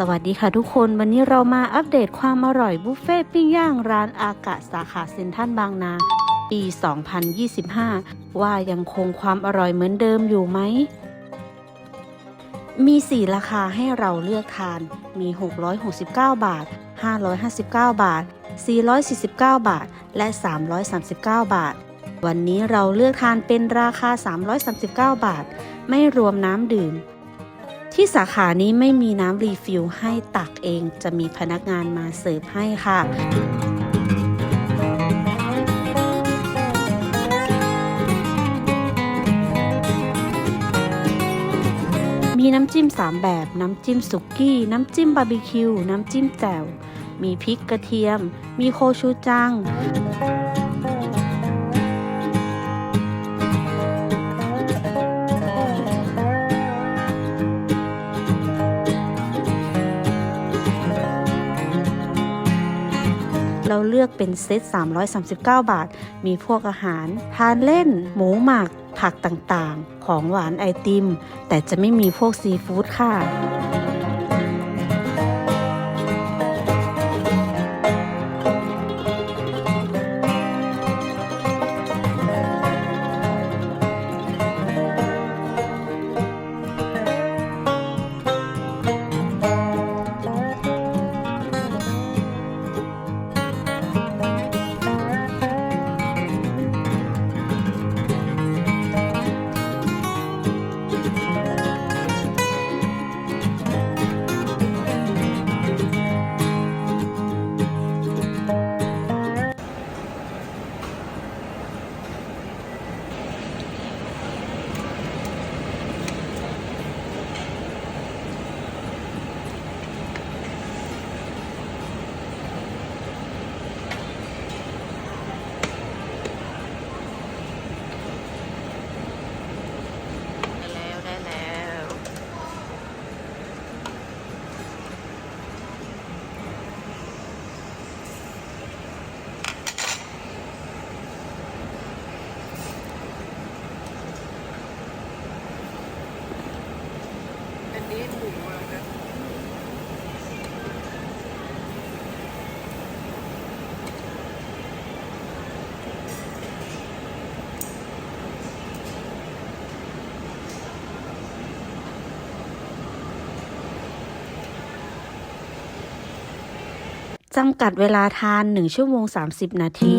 สวัสดีค่ะทุกคนวันนี้เรามาอัปเดตความอร่อยบุฟเฟ่ต์ปิ้งย่างร้านอากะสาขาเซ็นทรัลบางนา ปี 2025 ว่ายังคงความอร่อยเหมือนเดิมอยู่ไหม มี 4 ราคาให้เราเลือกทาน มี 669 บาท 559 บาท 449 บาท และ 339 บาท วันนี้เราเลือกทานเป็นราคา 339 บาท ไม่รวมน้ำดื่ม ที่สาขานี้ไม่มีน้ำรีฟิลให้ตักเองจะมีพนักงานมาเสิร์ฟให้ค่ะมีน้ำจิ้ม 3 แบบ น้ำจิ้มสุกี้ น้ำจิ้มบาร์บีคิว น้ำจิ้มแจ่ว มีพริกกระเทียม มีโคชูจัง เราเลือกเป็นเซต 339 บาท มีพวกอาหาร ทานเล่น หมูหมัก ผักต่างๆ ของหวานไอติม แต่จะไม่มีพวกซีฟู้ดค่ะ จำกัดเวลาทาน 1 ชั่วโมง 30 นาที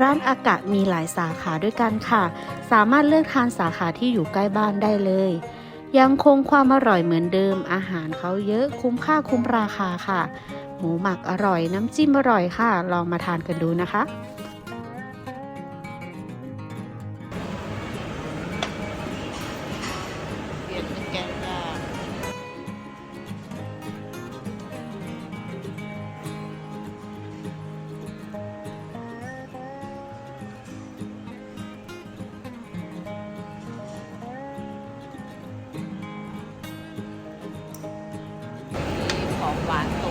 ร้านอากะมีหลายสาขาด้วยกันค่ะ สามารถเลือกทานสาขาที่อยู่ใกล้บ้านได้เลย ยังคงความอร่อยเหมือนเดิม อาหารเขาเยอะคุ้มค่าคุ้มราคาค่ะ หมูหมักอร่อยน้ำจิ้มอร่อยค่ะ ลองมาทานกันดูนะคะ มี